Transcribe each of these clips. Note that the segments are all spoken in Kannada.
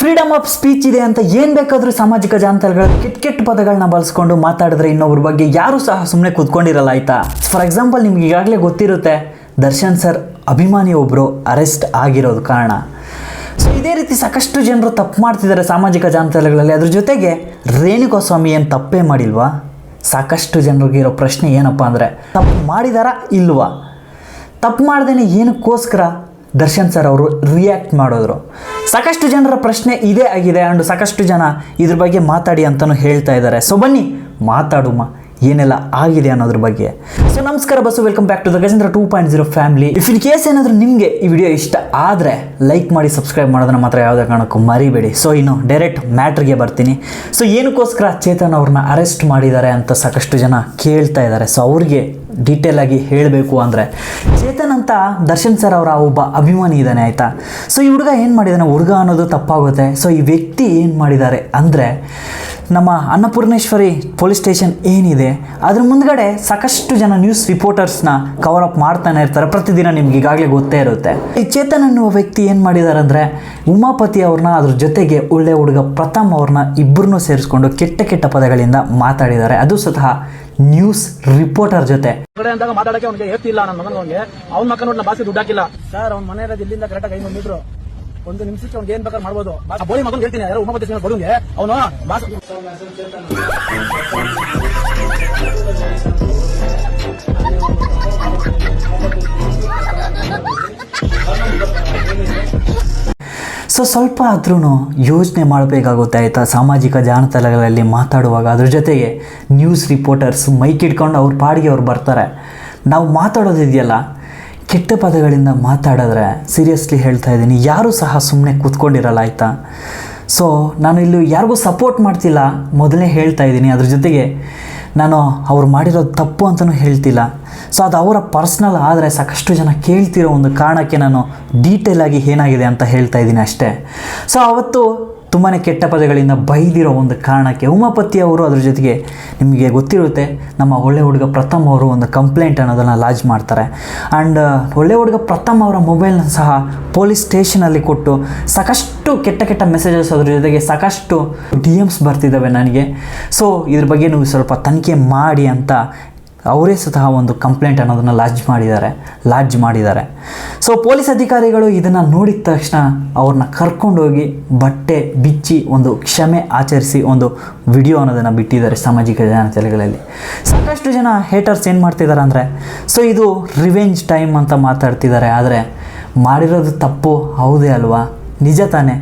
ಫ್ರೀಡಮ್ ಆಫ್ ಸ್ಪೀಚ್ ಇದೆ ಅಂತ ಏನು ಬೇಕಾದರೂ ಸಾಮಾಜಿಕ ಜಾಲತಾಣಗಳ ಕೆಟ್ಟ ಕೆಟ್ಟ ಪದಗಳನ್ನ ಬಳಸ್ಕೊಂಡು ಮಾತಾಡಿದ್ರೆ ಇನ್ನೊಬ್ರ ಬಗ್ಗೆ ಯಾರೂ ಸಹ ಸುಮ್ಮನೆ ಕೂತ್ಕೊಂಡಿರಲ್ಲ ಆಯ್ತಾ? ಫಾರ್ ಎಕ್ಸಾಂಪಲ್ ನಿಮ್ಗೆ ಈಗಾಗಲೇ ಗೊತ್ತಿರುತ್ತೆ, ದರ್ಶನ್ ಸರ್ ಅಭಿಮಾನಿ ಒಬ್ಬರು ಅರೆಸ್ಟ್ ಆಗಿರೋದು ಕಾರಣ. ಸೊ ಇದೇ ರೀತಿ ಸಾಕಷ್ಟು ಜನರು ತಪ್ಪು ಮಾಡ್ತಿದ್ದಾರೆ ಸಾಮಾಜಿಕ ಜಾಲತಾಣಗಳಲ್ಲಿ ಅದ್ರ ಜೊತೆಗೆ, ರೇಣುಕಾಸ್ವಾಮಿ ಏನು ತಪ್ಪೇ ಮಾಡಿಲ್ವಾ? ಸಾಕಷ್ಟು ಜನರಿಗೆ ಇರೋ ಪ್ರಶ್ನೆ ಏನಪ್ಪ ಅಂದರೆ, ತಪ್ಪು ಮಾಡಿದಾರಾ ಇಲ್ವಾ? ತಪ್ಪು ಮಾಡ್ದೇನೆ ಏನಕ್ಕೋಸ್ಕರ ದರ್ಶನ್ ಸರ್ ಅವರು ರಿಯಾಕ್ಟ್ ಮಾಡಿದ್ರು. ಸಾಕಷ್ಟು ಜನರ ಪ್ರಶ್ನೆ ಇದೇ ಆಗಿದೆ ಆ್ಯಂಡ್ ಸಾಕಷ್ಟು ಜನ ಇದ್ರ ಬಗ್ಗೆ ಮಾತಾಡಿ ಅಂತಲೂ ಹೇಳ್ತಾ ಇದ್ದಾರೆ. ಸೊ ಬನ್ನಿ ಮಾತಾಡುಮ ಏನೆಲ್ಲ ಆಗಿದೆ ಅನ್ನೋದ್ರ ಬಗ್ಗೆ. ಸೊ ನಮಸ್ಕಾರ bus welcome back to the Gajendra two point zero family if in case ಏನಾದರೂ ನಿಮಗೆ ಈ ವಿಡಿಯೋ ಇಷ್ಟ ಆದರೆ ಲೈಕ್ ಮಾಡಿ ಸಬ್ಸ್ಕ್ರೈಬ್ ಮಾಡೋದನ್ನ ಮಾತ್ರ ಯಾವುದೇ ಕಾರಣಕ್ಕೂ ಮರಿಬೇಡಿ. ಸೊ ಇನ್ನು ಡೈರೆಕ್ಟ್ ಮ್ಯಾಟ್ರಿಗೆ ಬರ್ತೀನಿ. ಸೊ ಏನಕ್ಕೋಸ್ಕರ ಚೇತನ್ ಅವ್ರನ್ನ ಅರೆಸ್ಟ್ ಮಾಡಿದ್ದಾರೆ ಅಂತ ಸಾಕಷ್ಟು ಜನ ಕೇಳ್ತಾ ಇದ್ದಾರೆ. ಸೊ ಅವ್ರಿಗೆ ಡೀಟೇಲ್ ಆಗಿ ಹೇಳಬೇಕು ಅಂದರೆ. ಚೇತನ್ ಅಂತ ದರ್ಶನ್ ಸರ್ ಅವರ ಒಬ್ಬ ಅಭಿಮಾನಿ ಇದ್ದಾನೆ, ಆಯಿತಾ? ಸೊ ಈ ಹುಡುಗ ಏನು ಮಾಡಿದ್ದಾನೆ ಹುಡುಗ ಅನ್ನೋದು ತಪ್ಪಾಗುತ್ತೆ. ಸೊ ಈ ವ್ಯಕ್ತಿ ಏನು ಮಾಡಿದ್ದಾರೆ ಅಂದರೆ ನಮ್ಮ ಅನ್ನಪೂರ್ಣೇಶ್ವರಿ ಪೊಲೀಸ್ ಸ್ಟೇಷನ್ ಏನಿದೆ ಅದ್ರ ಮುಂದ್ಗಡೆ ಸಾಕಷ್ಟು ಜನ ನ್ಯೂಸ್ ರಿಪೋರ್ಟರ್ಸ್ನ ಕವರ್ ಅಪ್ ಮಾಡ್ತಾನೆ ಇರ್ತಾರೆ. ಪ್ರತಿದಿನ ನಿಮ್ಗೆ ಈಗಾಗಲೇ ಗೊತ್ತೇ ಇರುತ್ತೆ. ಈ ಚೇತನ್ ಅನ್ನುವ ವ್ಯಕ್ತಿ ಏನು ಮಾಡಿದ್ದಾರೆ ಅಂದರೆ ಉಮಾಪತಿ ಅವ್ರನ್ನ ಅದ್ರ ಜೊತೆಗೆ ಒಳ್ಳೆ ಹುಡುಗ ಪ್ರಥಮ್ ಅವ್ರನ್ನ ಇಬ್ಬರನ್ನೂ ಸೇರಿಸ್ಕೊಂಡು ಕೆಟ್ಟ ಕೆಟ್ಟ ಪದಗಳಿಂದ ಮಾತಾಡಿದ್ದಾರೆ. ಅದು ಸ್ವತಃ ನ್ಯೂಸ್ ರಿಪೋರ್ಟರ್ ಜೊತೆ. ಕಡೆ ಅಂದಾಗ ಮಾತಾಡಕ್ಕೆ ಅವ್ನಿಗೆ ಹೇಳ್ತಿಲ್ಲ ನನ್ನ ಮಗನ ಅವ್ನಿಗೆ ಅವ್ನ ಮಕ್ಕ ನೋಡಿ ಬಾಸಿ ದುಡ್ಡು ಹಾಕಿಲ್ಲ. ಸರ್ ಅವ್ನ ಮನೆ ಇರೋದು ಇಲ್ಲಿಂದ ಕರೆಕ್ಟಾಗಿ ಐನೂರು ಮೀಟ್ರು ಒಂದು ನಿಮಿಷಕ್ಕೆ ಅವ್ನಿಗೆ ಏನ್ ಬೇಕಾದ್ರೆ ಮಾಡ್ಬೋದು. ಆ ಬೋಳಿ ಮಗನ್ ಹೇಳ್ತೀನಿ, ಯಾರು ಉಮಾಪತಿ ಸಿಂಗ್ ಬಡುಗೆ ಅವನು ಸೊ ಸ್ವಲ್ಪ ಆದ್ರೂ ಯೋಚನೆ ಮಾಡಬೇಕಾಗುತ್ತೆ ಆಯಿತಾ? ಸಾಮಾಜಿಕ ಜಾಲತಾಣಗಳಲ್ಲಿ ಮಾತಾಡುವಾಗ ಅದ್ರ ಜೊತೆಗೆ ನ್ಯೂಸ್ ರಿಪೋರ್ಟರ್ಸ್ ಮೈಕ್ ಇಟ್ಕೊಂಡು ಅವ್ರ ಪಾಡಿಗೆ ಅವ್ರು ಬರ್ತಾರೆ. ನಾವು ಮಾತಾಡೋದಿದೆಯಲ್ಲ ಕೆಟ್ಟ ಪದಗಳಿಂದ ಮಾತಾಡಿದ್ರೆ ಸೀರಿಯಸ್ಲಿ ಹೇಳ್ತಾ ಇದ್ದೀನಿ. ಯಾರೂ ಸಹ ಸುಮ್ಮನೆ ಕೂತ್ಕೊಂಡಿರಲ್ಲ ಆಯಿತಾ ಸೊ ನಾನು ಇಲ್ಲಿ ಯಾರಿಗೂ ಸಪೋರ್ಟ್ ಮಾಡ್ತಿಲ್ಲ. ಮೊದಲೇ ಹೇಳ್ತಾ ಇದ್ದೀನಿ. ಅದ್ರ ಜೊತೆಗೆ ನಾನು ಅವ್ರು ಮಾಡಿರೋದು ತಪ್ಪು ಅಂತಲೂ ಹೇಳ್ತಿಲ್ಲ. ಸೊ ಅದು ಅವರ ಪರ್ಸ್ನಲ್ ಆದರೆ ಸಾಕಷ್ಟು ಜನ ಕೇಳ್ತಿರೋ ಒಂದು ಕಾರಣಕ್ಕೆ ನಾನು ಡೀಟೇಲಾಗಿ ಏನಾಗಿದೆ ಅಂತ ಹೇಳ್ತಾ ಇದ್ದೀನಿ ಅಷ್ಟೇ. ಸೊ ಅವತ್ತು ತುಂಬಾ ಕೆಟ್ಟ ಪದಗಳಿಂದ ಬೈದಿರೋ ಒಂದು ಕಾರಣಕ್ಕೆ ಉಮಾಪತಿ ಅವರು ಅದ್ರ ಜೊತೆಗೆ ನಿಮಗೆ ಗೊತ್ತಿರುತ್ತೆ ನಮ್ಮ ಒಳ್ಳೆ ಹುಡುಗ ಪ್ರಥಮ್ ಅವರು ಒಂದು ಕಂಪ್ಲೇಂಟ್ ಅನ್ನೋದನ್ನು ಲಾಜ್ ಮಾಡ್ತಾರೆ. ಆ್ಯಂಡ್ ಒಳ್ಳೆ ಹುಡುಗ ಪ್ರಥಮ್ ಅವರ ಮೊಬೈಲ್ನ ಸಹ ಪೊಲೀಸ್ ಸ್ಟೇಷನಲ್ಲಿ ಕೊಟ್ಟು ಸಾಕಷ್ಟು ಕೆಟ್ಟ ಕೆಟ್ಟ ಮೆಸೇಜಸ್ ಅದ್ರ ಜೊತೆಗೆ ಸಾಕಷ್ಟು ಡಿ ಎಮ್ಸ್ ಬರ್ತಿದ್ದಾವೆ ನನಗೆ. ಸೊ, ಇದ್ರ ಬಗ್ಗೆ ನೀವು ಸ್ವಲ್ಪ ತನಿಖೆ ಮಾಡಿ ಅಂತ ಅವರೇ ಸ್ವತಃ ಒಂದು ಕಂಪ್ಲೇಂಟ್ ಅನ್ನೋದನ್ನು ಲಾಡ್ಜ್ ಮಾಡಿದ್ದಾರೆ ಲಾಡ್ಜ್ ಮಾಡಿದ್ದಾರೆ. ಸೊ ಪೊಲೀಸ್ ಅಧಿಕಾರಿಗಳು ಇದನ್ನು ನೋಡಿದ ತಕ್ಷಣ ಅವ್ರನ್ನ ಕರ್ಕೊಂಡೋಗಿ ಬಟ್ಟೆ ಬಿಚ್ಚಿ ಒಂದು ಕ್ಷಮೆ ಆಚರಿಸಿ ಒಂದು ವಿಡಿಯೋ ಅನ್ನೋದನ್ನು ಬಿಟ್ಟಿದ್ದಾರೆ ಸಾಮಾಜಿಕ ಜಾಲತಾಣಗಳಲ್ಲಿ. ಸಾಕಷ್ಟು ಜನ ಹೇಟರ್ಸ್ ಏನು ಮಾಡ್ತಿದ್ದಾರೆ ಅಂದರೆ ಸೊ ಇದು ರಿವೆಂಜ್ ಟೈಮ್ ಅಂತ ಮಾತಾಡ್ತಿದ್ದಾರೆ ಆದರೆ ಮಾಡಿರೋದು ತಪ್ಪು, ಹೌದೇ ಅಲ್ವಾ? ನಿಜ ತಾನೇ.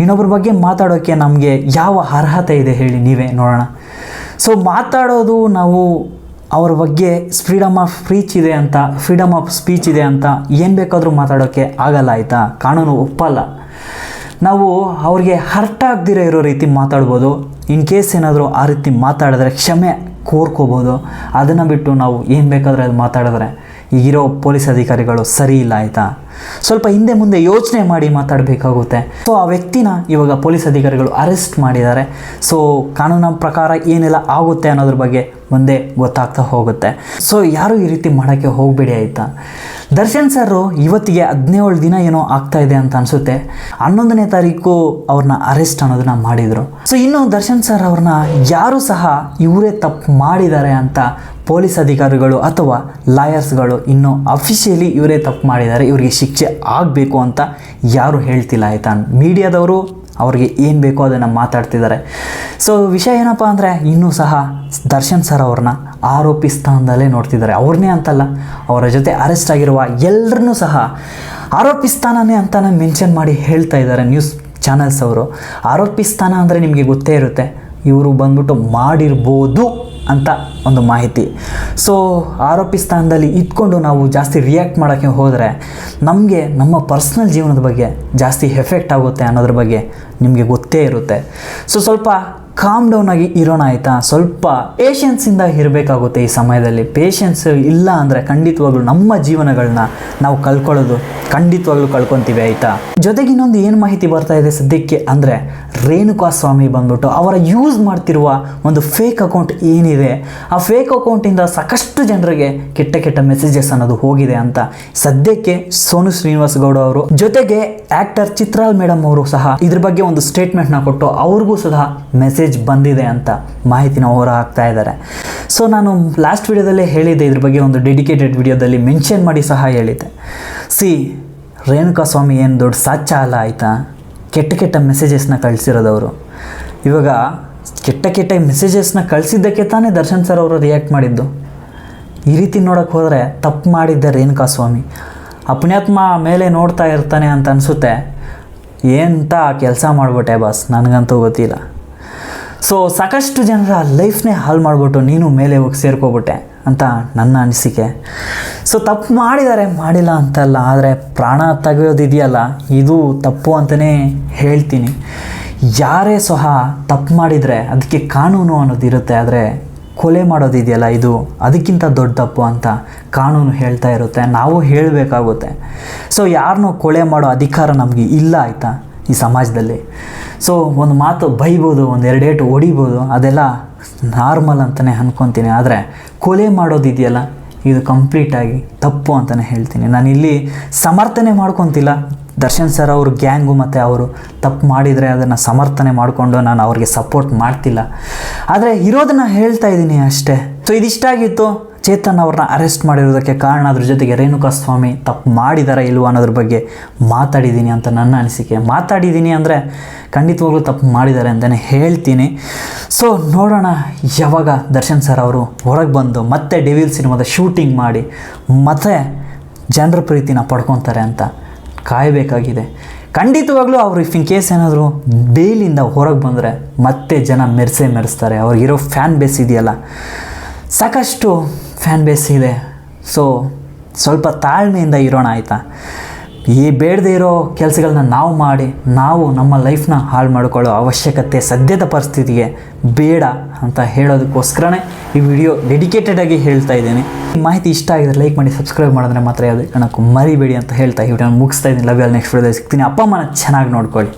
ಇನ್ನೊಬ್ಬರ ಬಗ್ಗೆ ಮಾತಾಡೋಕ್ಕೆ ನಮಗೆ ಯಾವ ಅರ್ಹತೆ ಇದೆ ಹೇಳಿ ನೀವೇ ನೋಡೋಣ. ಸೊ ಮಾತಾಡೋದು ನಾವು ಅವ್ರ ಬಗ್ಗೆ ಫ್ರೀಡಮ್ ಆಫ್ ಸ್ಪೀಚ್ ಇದೆ ಅಂತ ಫ್ರೀಡಮ್ ಆಫ್ ಸ್ಪೀಚ್ ಇದೆ ಅಂತ ಏನು ಬೇಕಾದರೂ ಮಾತಾಡೋಕ್ಕೆ ಆಗಲ್ಲ ಆಯಿತಾ? ಕಾನೂನು ಒಪ್ಪಲ್ಲ. ನಾವು ಅವ್ರಿಗೆ ಹರ್ಟ್ ಆಗದಿರೋ ಇರೋ ರೀತಿ ಮಾತಾಡ್ಬೋದು. ಇನ್ ಕೇಸ್ ಏನಾದರೂ ಆ ರೀತಿ ಮಾತಾಡಿದ್ರೆ ಕ್ಷಮೆ ಕೋರ್ಕೋಬೋದು. ಅದನ್ನು ಬಿಟ್ಟು ನಾವು ಏನು ಬೇಕಾದರೂ ಅದು ಮಾತಾಡಿದ್ರೆ ಈಗಿರೋ ಪೊಲೀಸ್ ಅಧಿಕಾರಿಗಳು ಸರಿ ಇಲ್ಲ ಆಯಿತಾ? ಸ್ವಲ್ಪ ಹಿಂದೆ ಮುಂದೆ ಯೋಚನೆ ಮಾಡಿ ಮಾತಾಡಬೇಕಾಗುತ್ತೆ. ಸೊ ಆ ವ್ಯಕ್ತಿನ ಇವಾಗ ಪೊಲೀಸ್ ಅಧಿಕಾರಿಗಳು ಅರೆಸ್ಟ್ ಮಾಡಿದ್ದಾರೆ. ಸೊ ಕಾನೂನಿನ ಪ್ರಕಾರ ಏನೆಲ್ಲ ಆಗುತ್ತೆ ಅನ್ನೋದ್ರ ಬಗ್ಗೆ ಮುಂದೆ ಗೊತ್ತಾಗ್ತಾ ಹೋಗುತ್ತೆ. ಸೊ ಯಾರು ಈ ರೀತಿ ಮಾಡೋಕ್ಕೆ ಹೋಗಬೇಡಿ ಆಯಿತಾ? ದರ್ಶನ್ ಸರು ಇವತ್ತಿಗೆ ಹದಿನೇಳು ದಿನ ಏನೋ ಆಗ್ತಾ ಇದೆ ಅಂತ ಅನಿಸುತ್ತೆ. ಹನ್ನೊಂದನೇ ತಾರೀಕು ಅವ್ರನ್ನ ಅರೆಸ್ಟ್ ಅನ್ನೋದನ್ನ ಮಾಡಿದರು. ಸೊ ಇನ್ನು ದರ್ಶನ್ ಸರ್ ಅವ್ರನ್ನ ಯಾರು ಸಹ ಇವರೇ ತಪ್ಪು ಮಾಡಿದ್ದಾರೆ ಅಂತ ಪೊಲೀಸ್ ಅಧಿಕಾರಿಗಳು ಅಥವಾ ಲಾಯರ್ಸ್ಗಳು ಇನ್ನೂ ಅಫಿಷಿಯಲಿ ಇವರೇ ತಪ್ಪು ಮಾಡಿದ್ದಾರೆ. ಇವರಿಗೆ ಶಿಕ್ಷೆ ಆಗಬೇಕು ಅಂತ ಯಾರು ಹೇಳ್ತಿಲ್ಲ ಆಯ್ತಾ? ಮೀಡಿಯಾದವರು ಅವ್ರಿಗೆ ಏನು ಬೇಕೋ ಅದನ್ನು ಮಾತಾಡ್ತಿದ್ದಾರೆ. ಸೊ ವಿಷಯ ಏನಪ್ಪ ಅಂದರೆ, ಇನ್ನೂ ಸಹ ದರ್ಶನ್ ಸರ್ ಅವ್ರನ್ನ ಆರೋಪಿ ಸ್ಥಾನದಲ್ಲೇ ನೋಡ್ತಿದ್ದಾರೆ. ಅವ್ರನ್ನೇ ಅಂತಲ್ಲ, ಅವರ ಜೊತೆ ಅರೆಸ್ಟ್ ಆಗಿರುವ ಎಲ್ಲರನ್ನೂ ಸಹ ಆರೋಪಿ ಸ್ಥಾನನೇ ಅಂತಾನೆ ಮೆನ್ಷನ್ ಮಾಡಿ ಹೇಳ್ತಾ ಇದ್ದಾರೆ ನ್ಯೂಸ್ ಚಾನಲ್ಸ್ ಅವರು. ಆರೋಪಿ ಸ್ಥಾನ ಅಂದರೆ ನಿಮಗೆ ಗೊತ್ತೇ ಇರುತ್ತೆ, ಇವರು ಬಂದ್ಬಿಟ್ಟು ಮಾಡಿರ್ಬೋದು. ಅಂತ ಒಂದು ಮಾಹಿತಿ. ಸೊ ಆರೋಪಿ ಸ್ಥಾನದಲ್ಲಿ ಇದ್ಕೊಂಡು ನಾವು ಜಾಸ್ತಿ ರಿಯಾಕ್ಟ್ ಮಾಡೋಕ್ಕೆ ಹೋದರೆ ನಮಗೆ ನಮ್ಮ ಪರ್ಸ್ನಲ್ ಜೀವನದ ಬಗ್ಗೆ ಜಾಸ್ತಿ ಎಫೆಕ್ಟ್ ಆಗುತ್ತೆ ಅನ್ನೋದ್ರ ಬಗ್ಗೆ ನಿಮಗೆ ಗೊತ್ತೇ ಇರುತ್ತೆ. ಸೊ ಸ್ವಲ್ಪ ಕಾಮ್ ಡೌನ್ ಆಗಿ ಇರೋಣ ಆಯಿತಾ? ಸ್ವಲ್ಪ ಪೇಷನ್ಸಿಂದ ಇರಬೇಕಾಗುತ್ತೆ ಈ ಸಮಯದಲ್ಲಿ. ಪೇಷನ್ಸ್ ಇಲ್ಲ ಅಂದರೆ ಖಂಡಿತವಾಗ್ಲೂ ನಮ್ಮ ಜೀವನಗಳನ್ನ ನಾವು ಕಳ್ಕೊಳ್ಳೋದು ಖಂಡಿತವಾಗ್ಲೂ ಕಳ್ಕೊತೀವಿ ಆಯಿತಾ? ಜೊತೆಗೆ ಇನ್ನೊಂದು ಏನು ಮಾಹಿತಿ ಬರ್ತಾ ಇದೆ ಸದ್ಯಕ್ಕೆ ಅಂದರೆ ರೇಣುಕಾ ಸ್ವಾಮಿ ಬಂದ್ಬಿಟ್ಟು ಅವರ ಯೂಸ್ ಮಾಡ್ತಿರುವ ಒಂದು ಫೇಕ್ ಅಕೌಂಟ್ ಏನಿದೆ? ಆ ಫೇಕ್ ಅಕೌಂಟಿಂದ ಸಾಕಷ್ಟು ಜನರಿಗೆ ಕೆಟ್ಟ ಕೆಟ್ಟ ಮೆಸೇಜಸ್ ಅನ್ನೋದು ಹೋಗಿದೆ ಅಂತ. ಸದ್ಯಕ್ಕೆ ಸೋನು ಶ್ರೀನಿವಾಸ್ ಗೌಡ ಅವರು ಜೊತೆಗೆ ಆಕ್ಟರ್ ಚಿತ್ರಾಲ್ ಮೇಡಮ್ ಅವರು ಸಹ ಇದ್ರ ಬಗ್ಗೆ ಒಂದು ಸ್ಟೇಟ್ಮೆಂಟ್ನ ಕೊಟ್ಟು ಅವ್ರಿಗೂ ಸಹ ಮೆಸೇಜ್ ಬಂದಿದೆ ಅಂತ ಮಾಹಿತಿನ ಹೊರ ಹಾಕ್ತಾ ಇದ್ದಾರೆ. ಸೊ ನಾನು ಲಾಸ್ಟ್ ವಿಡಿಯೋದಲ್ಲಿ ಹೇಳಿದ್ದೆ, ಇದ್ರ ಬಗ್ಗೆ ಒಂದು ಡೆಡಿಕೇಟೆಡ್ ವಿಡಿಯೋದಲ್ಲಿ ಮೆನ್ಷನ್ ಮಾಡಿ ಸಹ ಹೇಳಿದ್ದೆ. ಸಿ ರೇಣುಕಾ ಸ್ವಾಮಿ ಏನು ದೊಡ್ಡ ಸಾಚ ಅಲ್ಲ ಆಯಿತಾ? ಕೆಟ್ಟ ಕೆಟ್ಟ ಮೆಸೇಜಸ್ನ ಕಳಿಸಿರೋದವರು. ಇವಾಗ ಕೆಟ್ಟ ಕೆಟ್ಟ ಮೆಸೇಜಸ್ನ ಕಳಿಸಿದ್ದಕ್ಕೆ ತಾನೇ ದರ್ಶನ್ ಸರ್ ಅವರು ರಿಯಾಕ್ಟ್ ಮಾಡಿದ್ದು. ಈ ರೀತಿ ನೋಡೋಕ್ಕೆ ಹೋದರೆ ತಪ್ಪು ಮಾಡಿದ್ದೆ ರೇಣುಕಾ ಸ್ವಾಮಿ. ಅಪುಣ್ಯಾತ್ಮ ಮೇಲೆ ನೋಡ್ತಾ ಇರ್ತಾನೆ ಅಂತ ಅನಿಸುತ್ತೆ. ಏನಂತ ಕೆಲಸ ಮಾಡಿಬಿಟ್ಟೆ ಬಾಸ್ ನನಗಂತೂ ಗೊತ್ತಿಲ್ಲ. ಸೊ ಸಾಕಷ್ಟು ಜನರ ಲೈಫ್ನೇ ಹಾಳು ಮಾಡಿಬಿಟ್ಟು ನೀನು ಮೇಲೆ ಹೋಗಿ ಸೇರ್ಕೋಬಿಟ್ಟೆ ಅಂತ ನನ್ನ ಅನಿಸಿಕೆ. ಸೊ ತಪ್ಪು ಮಾಡಿದ್ದಾರೆ ಮಾಡಿಲ್ಲ ಅಂತಲ್ಲ, ಆದರೆ ಪ್ರಾಣ ತೆಗೆಯೋದಿದೆಯಲ್ಲ, ಇದು ತಪ್ಪು ಅಂತಲೇ ಹೇಳ್ತೀನಿ. ಯಾರೇ ಸಹ ತಪ್ಪು ಮಾಡಿದರೆ ಅದಕ್ಕೆ ಕಾನೂನು ಅನ್ನೋದಿರುತ್ತೆ ಆದರೆ ಕೊಲೆ ಮಾಡೋದಿದೆಯಲ್ಲ ಇದು, ಅದಕ್ಕಿಂತ ದೊಡ್ಡ ತಪ್ಪು ಅಂತ ಕಾನೂನು ಹೇಳ್ತಾ ಇರುತ್ತೆ, ನಾವು ಹೇಳಬೇಕಾಗುತ್ತೆ. ಸೊ ಯಾರನ್ನೂ ಕೊಲೆ ಮಾಡೋ ಅಧಿಕಾರ ನಮಗೆ ಇಲ್ಲ ಆಯಿತಾ ಈ ಸಮಾಜದಲ್ಲಿ? ಸೊ ಒಂದು ಮಾತು ಬೈಬೋದು, ಒಂದು ಎರಡೇಟು ಹೊಡಿಬೋದು, ಅದೆಲ್ಲ ನಾರ್ಮಲ್ ಅಂತಲೇ ಅಂದ್ಕೊತೀನಿ ಆದರೆ ಕೊಲೆ ಮಾಡೋದಿದೆಯಲ್ಲ ಇದು ಕಂಪ್ಲೀಟಾಗಿ ತಪ್ಪು ಅಂತಲೇ ಹೇಳ್ತೀನಿ. ನಾನು ಇಲ್ಲಿ ಸಮರ್ಥನೆ ಮಾಡ್ಕೊತಿಲ್ಲ. ದರ್ಶನ್ ಸರ್ ಅವರು, ಗ್ಯಾಂಗು ಮತ್ತು ಅವರು ತಪ್ಪು ಮಾಡಿದರೆ ಅದನ್ನು ಸಮರ್ಥನೆ ಮಾಡಿಕೊಂಡು ನಾನು ಅವ್ರಿಗೆ ಸಪೋರ್ಟ್ ಮಾಡ್ತಿಲ್ಲ. ಆದರೆ ಇರೋದನ್ನ ಹೇಳ್ತಾ ಇದ್ದೀನಿ ಅಷ್ಟೇ. ಸೊ ಇದಿಷ್ಟಾಗಿತ್ತು. ಚೇತನ್ ಅವ್ರನ್ನ ಅರೆಸ್ಟ್ ಮಾಡಿರೋದಕ್ಕೆ ಕಾರಣ ಅದ್ರ ಜೊತೆಗೆ ರೇಣುಕಾ ಸ್ವಾಮಿ ತಪ್ಪು ಮಾಡಿದಾರ ಇಲ್ವ ಅನ್ನೋದ್ರ ಬಗ್ಗೆ ಮಾತಾಡಿದ್ದೀನಿ ಅಂತ ನನ್ನ ಅನಿಸಿಕೆ. ಮಾತಾಡಿದ್ದೀನಿ ಅಂದರೆ ಖಂಡಿತವಾಗ್ಲೂ ತಪ್ಪು ಮಾಡಿದ್ದಾರೆ ಅಂತಲೇ ಹೇಳ್ತೀನಿ. ಸೊ ನೋಡೋಣ ಯಾವಾಗ ದರ್ಶನ್ ಸರ್ ಅವರು ಹೊರಗೆ ಬಂದು ಮತ್ತೆ ಡೆವಿಲ್ ಸಿನಿಮಾದ ಶೂಟಿಂಗ್ ಮಾಡಿ ಮತ್ತೆ ಜನರ ಪ್ರೀತಿನ ಪಡ್ಕೊತಾರೆ ಅಂತ ಕಾಯಬೇಕಾಗಿದೆ. ಖಂಡಿತವಾಗ್ಲೂ ಅವರು ಇಫ್ ಇನ್ ಕೇಸ್ ಏನಾದರೂ ಬೇಲಿಂದ ಹೊರಗೆ ಬಂದರೆ ಮತ್ತೆ ಜನ ಮೆರೆಸೇ ಮೆರೆಸ್ತಾರೆ. ಅವ್ರಿಗಿರೋ ಫ್ಯಾನ್ ಬೇಸ್ ಇದೆಯಲ್ಲ. ಸಾಕಷ್ಟು ಫ್ಯಾನ್ ಬೇಸ್ ಇದೆ. ಸೊ ಸ್ವಲ್ಪ ತಾಳ್ಮೆಯಿಂದ ಇರೋಣ ಆಯಿತಾ? ಈ ಬೇಡದೇ ಇರೋ ಕೆಲಸಗಳನ್ನ ನಾವು ಮಾಡಿ, ನಾವು ನಮ್ಮ ಲೈಫ್ನ ಹಾಳು ಮಾಡಿಕೊಳ್ಳೋ ಅವಶ್ಯಕತೆ ಸದ್ಯದ ಪರಿಸ್ಥಿತಿಗೆ ಬೇಡ ಅಂತ ಹೇಳೋದಕ್ಕೋಸ್ಕರನೇ ಈ ವಿಡಿಯೋ ಡೆಡಿಕೇಟೆಡಾಗಿ ಹೇಳ್ತಾ ಇದ್ದೀನಿ. ಈ ಮಾಹಿತಿ ಇಷ್ಟ ಆಗಿದ್ರೆ ಲೈಕ್ ಮಾಡಿ ಸಬ್ಸ್ಕ್ರೈಬ್ ಮಾಡಿದ್ರೆ ಮಾತ್ರ ಯಾವುದೇ ಕಾರಣಕ್ಕೂ ಮರಿಬೇಡಿ ಅಂತ ಹೇಳ್ತಾ ಈ ವಿಡಿಯೋ ಮುಗಿಸ್ತಾ ಇದ್ದೀನಿ. ಲವ್ ನೆಕ್ಸ್ಟ್ ವಿಡಿಯೋದಲ್ಲಿ ಸಿಗ್ತೀನಿ. ಅಪ್ಪ, ಅಮ್ಮನ ಚೆನ್ನಾಗಿ ನೋಡ್ಕೊಳ್ಳಿ.